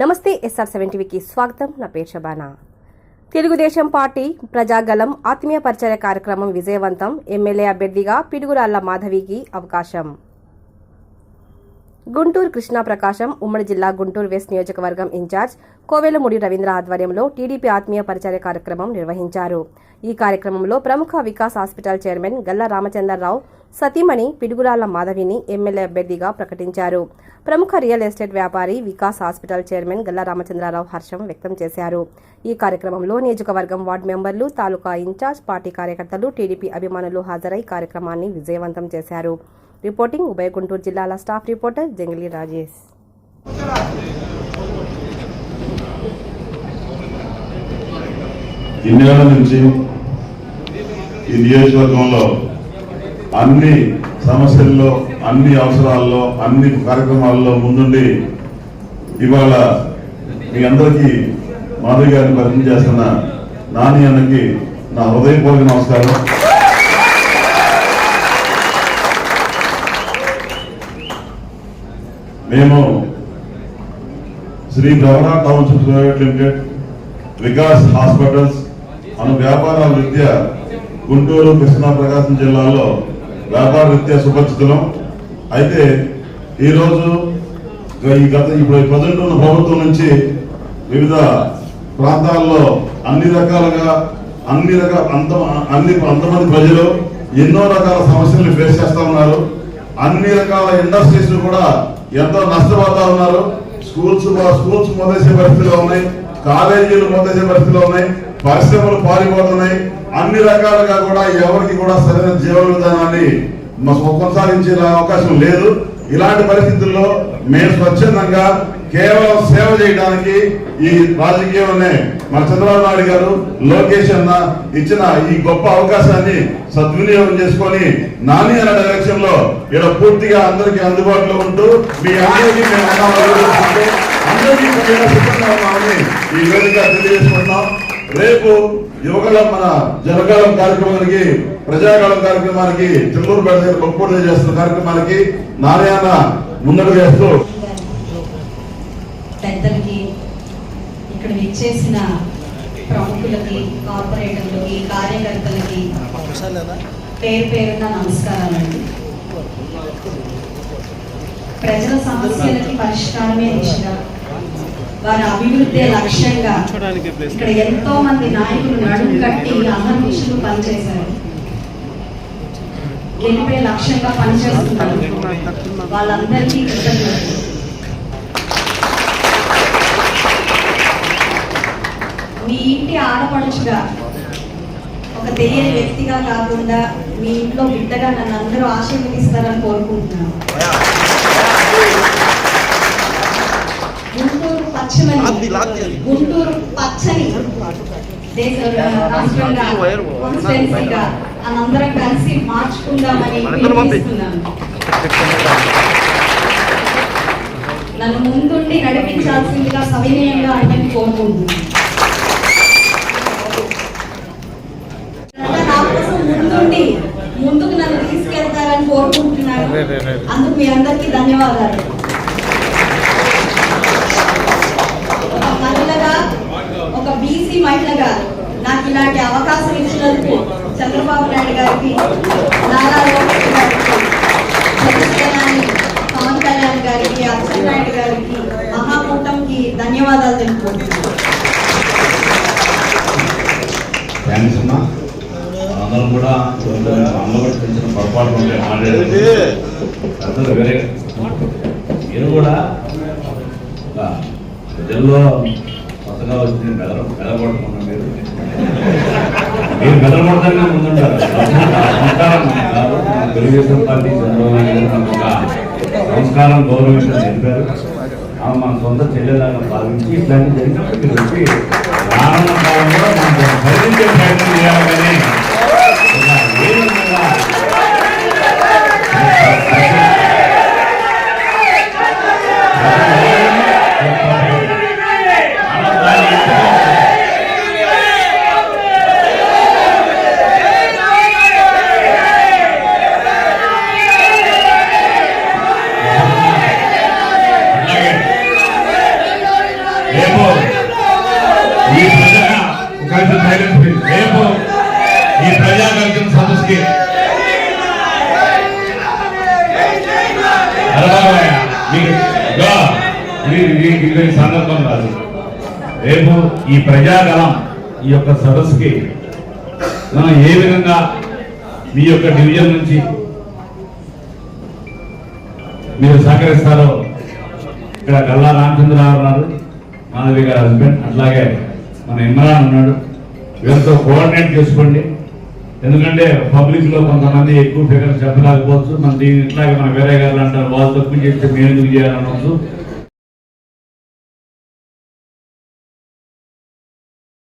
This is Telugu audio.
నమస్తే ఎస్ఆర్ సెవెన్ టీవీకి స్వాగతం. నా పేరు శబానా. తెలుగుదేశం పార్టీ ప్రజాగలం ఆత్మీయ పరిచయ కార్యక్రమం విజయవంతం. ఎమ్మెల్యే అభ్యర్థిగా పిడుగురాళ్ళ మాధవికి అవకాశం. గుంటూరు కృష్ణా ప్రకాశం ఉమ్మడి జిల్లా గుంటూరు వెస్ట్ నియోజకవర్గం ఇన్ఛార్జ్ కోవెలముడి రవీంద్ర ఆధ్వర్యంలో టీడీపీ ఆత్మీయ పరిచయ కార్యక్రమం నిర్వహించారు. ఈ కార్యక్రమంలో ప్రముఖ వికాస్ హాస్పిటల్ చైర్మన్ గల్లా రామచంద్రరావు సతీమణి పిడుగురాల మాధవిని ఎమ్మెల్యే అభ్యర్థిగా ప్రకటించారు. ప్రముఖ రియల్ ఎస్టేట్ వ్యాపారి వికాస్ హాస్పిటల్ చైర్మన్ గల్లా రామచంద్రరావు హర్షం వ్యక్తం చేశారు. ఈ కార్యక్రమంలో నియోజకవర్గం వార్డు మెంబర్లు తాలూకా ఇన్ఛార్జ్ పార్టీ కార్యకర్తలు టీడీపీ అభిమానులు హాజరై కార్యక్రమాన్ని విజయవంతం చేశారు. రిపోర్టింగ్ ఉభయ గుంటూరు జిల్లాల స్టాఫ్ రిపోర్టర్ జంగిలి రాజేష్. ఇన్నేళ్ళ నుంచి ఈ నియోజకవర్గంలో అన్ని సమస్యల్లో అన్ని అవసరాల్లో అన్ని కార్యక్రమాల్లో ముందుండి ఇవాళ మీ అందరికీ మాధవి గారిని పరిచయం చేస్తున్న నాని అన్నకి నా హృదయపూర్వక నమస్కారం. మేము Shri Bhramana township private limited Vikas hospitals అను వ్యాపార రీత్యా గుంటూరు కృష్ణా ప్రకాశం జిల్లాలో వ్యాపార రీత్యా సుపరిచితులం. అయితే ఈరోజు ఈ గత ఇప్పుడు ప్రజెంట్ ఉన్న ప్రభుత్వం నుంచి వివిధ ప్రాంతాల్లో అన్ని రకాలుగా అన్ని రకాల అంత అన్ని అంతమంది ప్రజలు ఎన్నో రకాల సమస్యలను ఫేస్ చేస్తూ ఉన్నారు. అన్ని రకాల ఇండస్ట్రీస్ కూడా ఎంతో నష్టపోతా ఉన్నారు. స్కూల్స్ స్కూల్స్ మూసేసే పరిస్థితిలో ఉన్నాయి. కాలేజీలు మూసేసే పరిస్థితిలో ఉన్నాయి. పరిశ్రమలు పారిపోతున్నాయి. అన్ని రకాలుగా కూడా ఎవరికి కూడా సరైన జీవన విధానాన్ని కొనసాగించే అవకాశం లేదు. ఇలాంటి పరిస్థితుల్లో మేము స్వచ్ఛందంగా కేవలం సేవ చేయడానికి ఈ రాజకీయంలోనే మన చంద్రబాబు నాయుడు గారు లోకేష్ అన్న ఇచ్చిన ఈ గొప్ప అవకాశాన్ని సద్వినియోగం చేసుకొని నాని అన్న డైరెక్షన్లో ఇక్కడ పూర్తిగా అందరికీ అందుబాటులో ఉంటూ మీ అందరికీ మేము అందరికీ సిద్ధంగా ఉన్నామని ఈ వేదిక తెలియజేసుకుంటున్నాం. రేపు యువకుల మన జనగాలం కార్యక్రమానికి ప్రజాగాలం కార్యక్రమానికి చిత్తూరు పేట దగ్గర గొప్ప చేస్తున్న కార్యక్రమానికి నారాయణ ముందడుగు వేస్తూ పెద్దలకి ఇక్కడ విచ్చేసిన ప్రముఖులకి కార్పొరేటర్లకి కార్యకర్తలకి పేరు పేరున నమస్కారాలండి. ప్రజల సమస్యలకి పరిష్కారమే దిశగా వారి అభివృద్ధి లక్ష్యంగా ఇక్కడ ఎంతో మంది నాయకులు నడుము కట్టి అహర్నిశలు పనిచేశారు. గెలిపే లక్ష్యంగా పనిచేస్తున్నారు. వాళ్ళందరికీ కృతజ్ఞతలు. మీ ఇంటి ఆడపడుచుగా ఒక తెలియని వ్యక్తిగా కాకుండా మీ ఇంట్లో బిడ్డగా నన్ను అందరూ ఆశీర్వదిస్తారని కోరుకుంటున్నాను. గుంటూరు పచ్చని గుంటూరు పచ్చని అందరం కాన్స్టిట్యున్సీగా మనందరం కలిసి మార్చుకుందామని నన్ను ముందుండి నడిపించాల్సిందిగా సవినయంగా అంటే కోరుకుంటున్నాను నా కోసం ముందుండి ముందుకు నన్ను తీసుకెళ్తారని కోరుకుంటున్నాను. అందుకు మీ అందరికీ ధన్యవాదాలు. ఒక మహిళగా ఒక బీసీ మహిళగా నాకు ఇలాంటి అవకాశం ఇచ్చినందుకు చంద్రబాబు నాయుడు గారికి నారా లోకేష్ గారికి జగన్ పవన్ కళ్యాణ్ గారికి అచ్చెన్నాయుడు గారికి మహాకూటంకి ధన్యవాదాలు తెలుపుకుంటున్నాను. అందరం కూడా అమ్మలో చిన్న పొరపాటు మాట్లాడేది అందరూ వేరే మీరు కూడా ప్రజల్లో కొత్తగా వచ్చింది బెదర మెదలబడుతున్నా మీరు మీరు బెదరపడతానే ముందుంటారు తెలుగుదేశం పార్టీ చంద్రబాబు నాయుడు గారు ఒక సంస్కారం గౌరవించడం చెప్పారు ఆమె మన సొంత చెల్లెలాగా భావించి ఇట్లాంటి జరిగినప్పుడు వచ్చి రానున్న కాలంలో మనం ప్రయత్నం చేయాలి కానీ రేపు ఈ ప్రజాకల్పన సదస్సుకి సందర్భం కాదు రేపు ఈ ప్రజాగలం ఈ యొక్క సదస్సుకి మనం ఏ విధంగా మీ యొక్క డివిజన్ నుంచి మీరు సహకరిస్తారో ఇక్కడ గల్లా రామచంద్రరావు ఉన్నారు. మాధవి గారి హస్బెండ్ అట్లాగే మన ఇమ్రాన్ ఉన్నాడు. వీళ్ళతో కోఆర్డినేట్ చేసుకోండి. ఎందుకంటే పబ్లిక్లో కొంతమంది ఎక్కువ ఫిగర్ చెప్పలేకపోవచ్చు. మన దీని ఇట్లాగే మన వేరే గారు అంటారు వాళ్ళు తప్పు చేస్తే మేము ఎందుకు చేయాలనవచ్చు